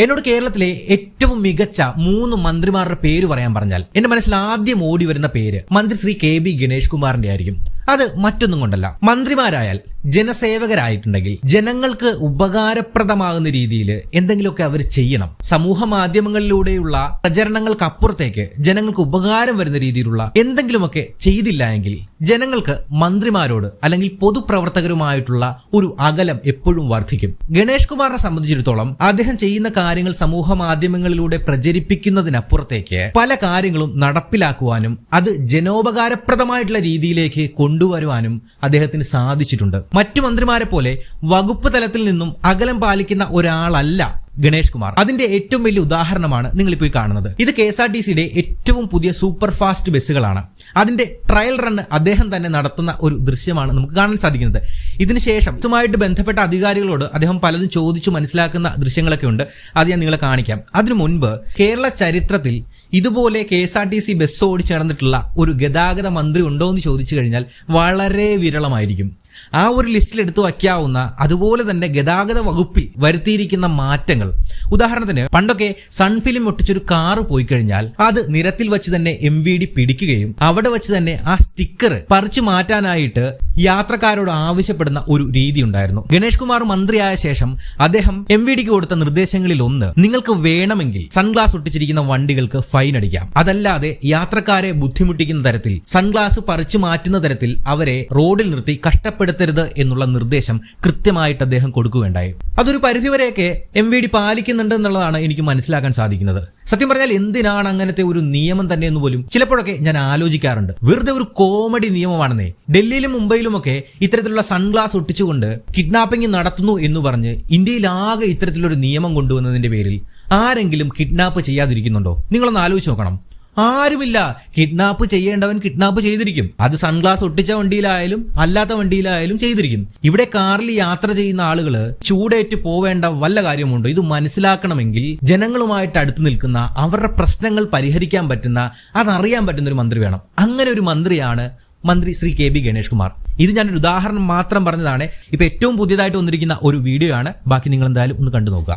എന്നോട് കേരളത്തിലെ ഏറ്റവും മികച്ച മൂന്ന് മന്ത്രിമാരുടെ പേര് പറയാൻ പറഞ്ഞാൽ എന്റെ മനസ്സിൽ ആദ്യം ഓടി വരുന്ന പേര് മന്ത്രി ശ്രീ കെ ബി ഗണേഷ് കുമാറിന്റെ ആയിരിക്കും. അത് മറ്റൊന്നും കൊണ്ടല്ല. മന്ത്രിമാരായാൽ ജനസേവകരായിട്ടുണ്ടെങ്കിൽ ജനങ്ങൾക്ക് ഉപകാരപ്രദമാകുന്ന രീതിയിൽ എന്തെങ്കിലുമൊക്കെ അവർ ചെയ്യണം. സമൂഹ മാധ്യമങ്ങളിലൂടെയുള്ള പ്രചരണങ്ങൾക്ക് അപ്പുറത്തേക്ക് ജനങ്ങൾക്ക് ഉപകാരം വരുന്ന രീതിയിലുള്ള എന്തെങ്കിലുമൊക്കെ ചെയ്തില്ല എങ്കിൽ ജനങ്ങൾക്ക് മന്ത്രിമാരോട് അല്ലെങ്കിൽ പൊതുപ്രവർത്തകരുമായിട്ടുള്ള ഒരു അകലം എപ്പോഴും വർദ്ധിക്കും. ഗണേഷ് കുമാറിനെ സംബന്ധിച്ചിടത്തോളം അദ്ദേഹം ചെയ്യുന്ന കാര്യങ്ങൾ സമൂഹ മാധ്യമങ്ങളിലൂടെ പ്രചരിപ്പിക്കുന്നതിനപ്പുറത്തേക്ക് പല കാര്യങ്ങളും നടപ്പിലാക്കുവാനും അത് ജനോപകാരപ്രദമായിട്ടുള്ള രീതിയിലേക്ക് കൊണ്ടുവരുവാനും അദ്ദേഹത്തിന് സാധിച്ചിട്ടുണ്ട്. മറ്റു മന്ത്രിമാരെ പോലെ വകുപ്പ് തലത്തിൽ നിന്നും അകലം പാലിക്കുന്ന ഒരാളല്ല ഗണേഷ് കുമാർ. അതിന്റെ ഏറ്റവും വലിയ ഉദാഹരണമാണ് നിങ്ങൾ ഇപ്പോൾ കാണുന്നത്. ഇത് കെ എസ് ആർ ടി സിയുടെ ഏറ്റവും പുതിയ സൂപ്പർ ഫാസ്റ്റ് ബസ്സുകളാണ്. അതിന്റെ ട്രയൽ റൺ അദ്ദേഹം തന്നെ നടത്തുന്ന ഒരു ദൃശ്യമാണ് നമുക്ക് കാണാൻ സാധിക്കുന്നത്. ഇതിനുശേഷം ഇതുമായിട്ട് ബന്ധപ്പെട്ട അധികാരികളോട് അദ്ദേഹം പലതും ചോദിച്ചു മനസ്സിലാക്കുന്ന ദൃശ്യങ്ങളൊക്കെ ഉണ്ട്. അത് ഞാൻ നിങ്ങളെ കാണിക്കാം. അതിനു മുൻപ് കേരള ചരിത്രത്തിൽ ഇതുപോലെ K S R T C bus ഓടിച്ചു നടന്നിട്ടുള്ള ഒരു ഗതാഗത മന്ത്രി ഉണ്ടോ എന്ന് ചോദിച്ചു കഴിഞ്ഞാൽ വളരെ വിരളമായിരിക്കും. ആ ഒരു ലിസ്റ്റിൽ എടുത്തു വയ്ക്കാവുന്ന അതുപോലെ തന്നെ ഗതാഗത വകുപ്പിൽ വരുത്തിയിരിക്കുന്ന മാറ്റങ്ങൾ. ഉദാഹരണത്തിന് പണ്ടൊക്കെ സൺഫിലിം ഒട്ടിച്ചൊരു കാറ് പോയി കഴിഞ്ഞാൽ അത് നിരത്തിൽ വെച്ച് തന്നെ എം വി ഡി പിടിക്കുകയും അവിടെ വെച്ച് തന്നെ ആ സ്റ്റിക്കർ പറിച്ചു മാറ്റാനായിട്ട് യാത്രക്കാരോട് ആവശ്യപ്പെടുന്ന ഒരു രീതി ഉണ്ടായിരുന്നു. ഗണേഷ് കുമാർ മന്ത്രിയായ ശേഷം അദ്ദേഹം എം വി ഡിക്ക് കൊടുത്ത നിർദ്ദേശങ്ങളിൽ ഒന്ന് നിങ്ങൾക്ക് വേണമെങ്കിൽ സൺഗ്ലാസ് ഒട്ടിച്ചിരിക്കുന്ന വണ്ടികൾക്ക് ഫൈൻ അടിക്കാം. അതല്ലാതെ യാത്രക്കാരെ ബുദ്ധിമുട്ടിക്കുന്ന തരത്തിൽ സൺഗ്ലാസ് പറിച്ചു മാറ്റുന്ന തരത്തിൽ അവരെ റോഡിൽ നിർത്തി കഷ്ടപ്പെടുത്തരുത് എന്നുള്ള നിർദ്ദേശം കൃത്യമായിട്ട് അദ്ദേഹം കൊടുക്കുകയുണ്ടായി. അതൊരു പരിധിവരെയൊക്കെ എം വി ഡി പാലിക്കുന്നുണ്ട് എന്നുള്ളതാണ് എനിക്ക് മനസ്സിലാക്കാൻ സാധിക്കുന്നത്. സത്യം പറഞ്ഞാൽ എന്തിനാണ് അങ്ങനത്തെ ഒരു നിയമം തന്നെ എന്ന് പോലും ചിലപ്പോഴൊക്കെ ഞാൻ ആലോചിക്കാറുണ്ട്. വെറുതെ ഒരു കോമഡി നിയമമാണെന്നേ. ഡൽഹിയിലും മുംബൈയിലുമൊക്കെ ഇത്തരത്തിലുള്ള സൺഗ്ലാസ് ഒട്ടിച്ചുകൊണ്ട് കിഡ്നാപ്പിംഗ് നടത്തുന്നു എന്ന് പറഞ്ഞ് ഇന്ത്യയിലാകെ ഇത്തരത്തിലൊരു നിയമം കൊണ്ടുവന്നതിന്റെ പേരിൽ ആരെങ്കിലും കിഡ്നാപ്പ് ചെയ്യാതിരിക്കുന്നുണ്ടോ? നിങ്ങളൊന്ന് ആലോചിച്ച് നോക്കണം. ആരുമില്ല. കിഡ്നാപ്പ് ചെയ്യേണ്ടവൻ കിഡ്നാപ്പ് ചെയ്തിരിക്കും. അത് സൺഗ്ലാസ് ഒട്ടിച്ച വണ്ടിയിലായാലും അല്ലാത്ത വണ്ടിയിലായാലും ചെയ്തിരിക്കും. ഇവിടെ കാറിൽ യാത്ര ചെയ്യുന്ന ആളുകൾ ചൂടേറ്റ് പോവേണ്ട വല്ല കാര്യമുണ്ടോ? ഇത് മനസ്സിലാക്കണമെങ്കിൽ ജനങ്ങളുമായിട്ട് അടുത്ത് നിൽക്കുന്ന അവരുടെ പ്രശ്നങ്ങൾ പരിഹരിക്കാൻ പറ്റുന്ന അതറിയാൻ പറ്റുന്ന ഒരു മന്ത്രി വേണം. അങ്ങനെ ഒരു മന്ത്രിയാണ് മന്ത്രി ശ്രീ കെ ബി ഗണേഷ് കുമാർ. ഇത് ഞാനൊരു ഉദാഹരണം മാത്രം പറഞ്ഞതാണ്. ഇപ്പൊ ഏറ്റവും പുതിയതായിട്ട് വന്നിരിക്കുന്ന ഒരു വീഡിയോ ആണ് ബാക്കി നിങ്ങൾ എന്തായാലും ഒന്ന് കണ്ടു നോക്കുക.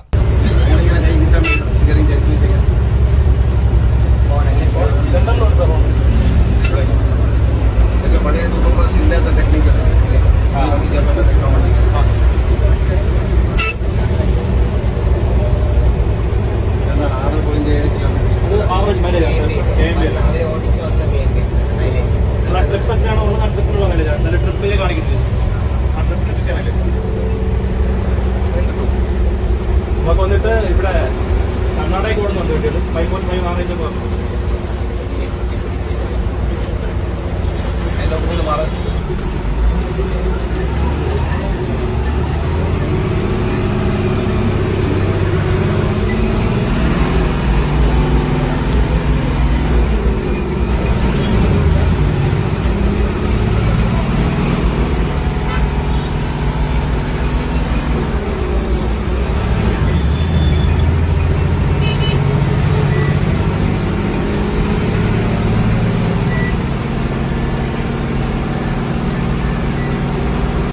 ട്രിപ്പിലേ കാണിക്കുന്നത് നമുക്ക് വന്നിട്ട് ഇവിടെ കർണാടകയ്ക്ക് ഓടുന്നുണ്ട് കുട്ടികൾ ഫൈവ് പോയിന്റ് ഫൈവ് ആവറേജ് ഒക്കെ